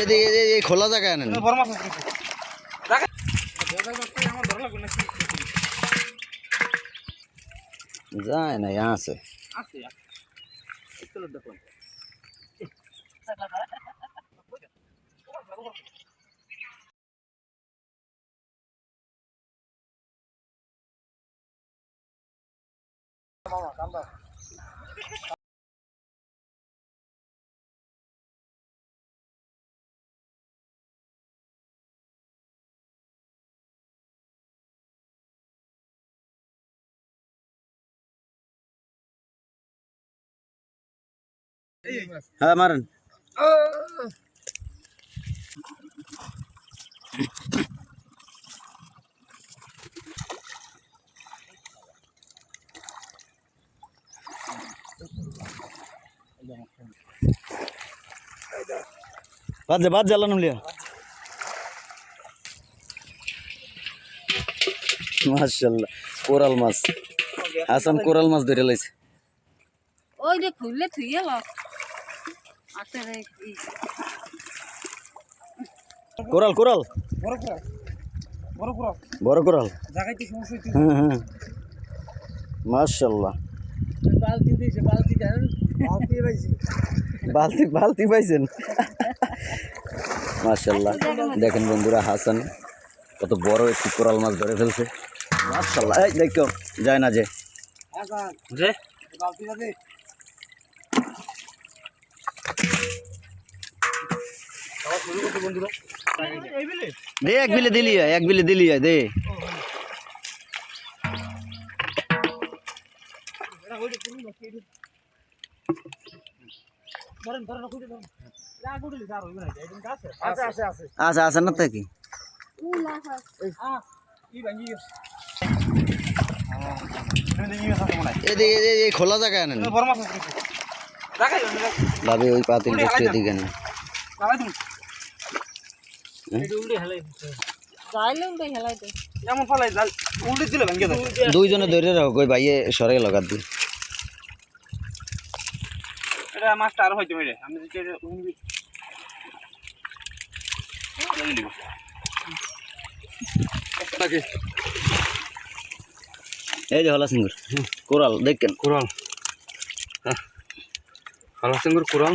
এদিকে খোলা জায়গায় আনেন। যায় না ইয়া আছে। হ্যাঁ মারেন। বাদ যা বাদ জ্বালানো লিয়া। মাশাল্লাহ কোরাল মাছ। হাসান কোরাল মাছ ধরে লাইছে। ওই যে খুললে থুই গেল কোরাল কোরাল। বড় কোরাল হ্যাঁ হ্যাঁ। মাশাল্লাহ বালতি বালতি পাইছেন? মাশাল্লাহ দেখেন বন্ধুরা হাসান কত বড় একটি কোরাল মাছ ধরে ফেলছে। মাশাল্লাহ এই দেখো যায় না যে। দে এক বিলে দিলি এক বিলে দিলি আয়, দে। আচ্ছা আচ্ছা না থাকি। এদিকে এই- এই খোলা জায়গায় আনেন। ভাবি ওই পাতিল এদিকে নেন দুইজনে ধরে রাখো কই ভাইয়ে সরে লাগাত দি মাছটা আরও হয়তো মেরে আমি এটা। এই যে হলা সিঙ্গুর কোরাল দেখেন। কোরাল। হালা সিঙ্গুর কোরাল।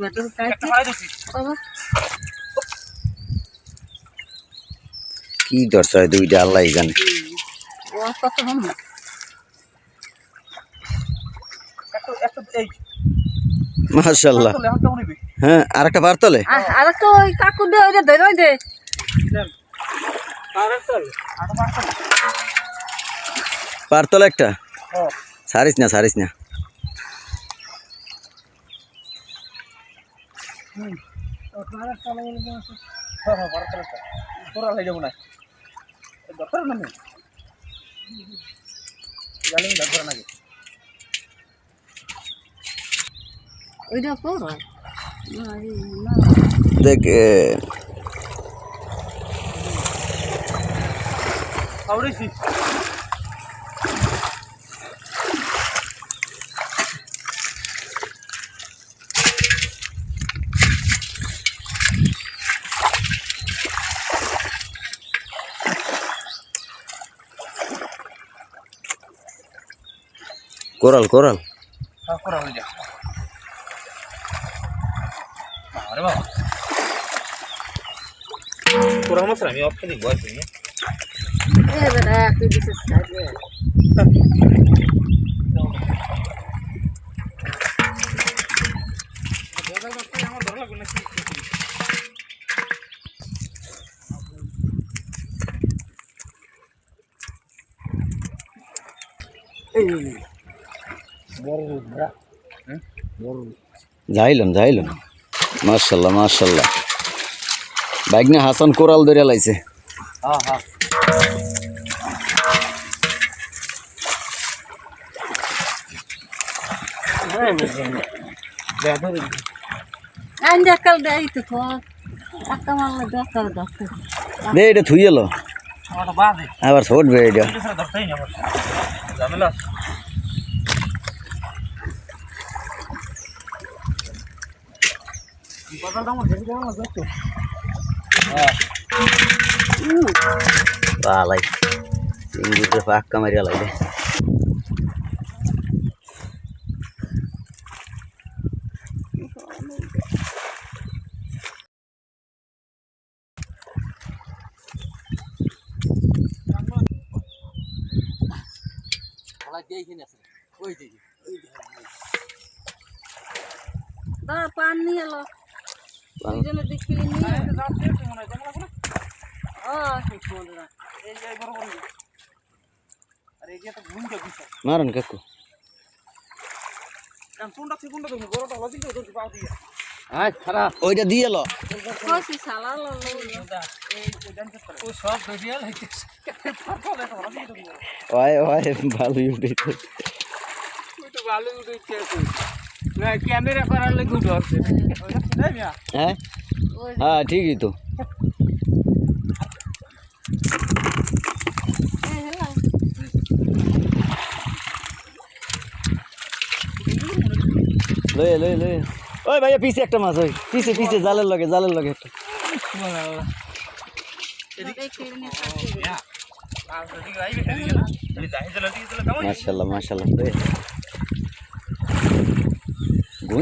বেটর একটা কাটছি পারে ধরছি বাবা কি হয় দুইটা? আল্লাহ জানে ও কত হম একটা একটা এই মাশাল্লাহ হ্যাঁ আর একটা পারতলে আর একটা ওই কাকু দে ওই যে ধরে ওই দে আর একটা আর পাঁচটা পারতলে একটা? সারিস না সারিস না। বারো তেরোটা কোরাল যাব না দরকার না আমি জানি দরকার নাকি ওইটা কোর না না দেখ এ, আউড়েছি কোরাল কোরাল হ্যাঁ কোরাল হয়ে যা আরে বাবা। কোরাল মাছ আমি দিব আমার ধরা লাগবে না যাইলাম যাইলাম মার্শাল্লাহ মার্শাল্লাহ বাইক না হাসান কোরাল ধরে লাইছে। হ্যাঁ হ্যাঁ আইন দেখাল দেই তো তো টাকা মারলে দরকার দরকার দে এটা থুই এলো আমার বাদে আবার ছুটবে এটা কিছু ধরতেই না আমার ঝামেলা বাজারটা আমার দেখে আমার দেখতো পালাই চিংড়িতে পাক্কা মারিয়া লাগে দাঁড়া পান নিয়ে এলো। মারন কাকু। ওইটা দিয়ে এলো কইছি শালা লো ও সব বেরিয়ে লাইতেছে ওই ওই ভালো উঠেছে তো ভালো উঠেছে ক্যামেরা করার লাগে উঠে আসছে। হ্যাঁ? হ্যাঁ ঠিকই তো। এ হেলা লয়ে লয়ে লয়ে। ওই ভাইয়া পিছে একটা মাছ ওই। পিছে পিছে জালের লগে জালের লগে একটা। দেখি নিয়ে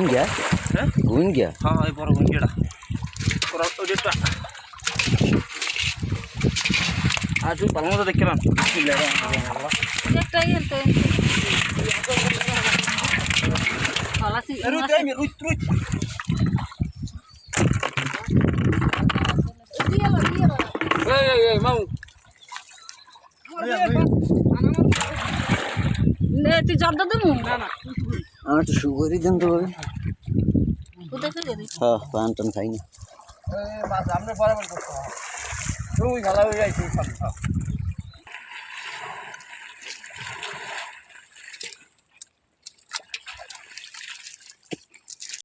গিয়া হ্যাঁ? গিয়া হ্যাঁ এই বড় গুন্ডিটা ওরা মতো দেখলাম। একটা ইয়ে তো হলাসি তুই জর্দ দেবো না না। আমার একটু সুগরি দেন তো দিস হ্যাঁ পান টান খাই না।